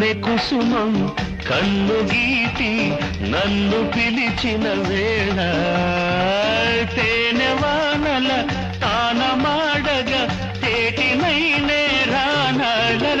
కన్నె కుసుమం కన్ను గీతి నన్ను పిలిచిన వేళ. తేనె వానల తానమాడగా తేటినైనే రానల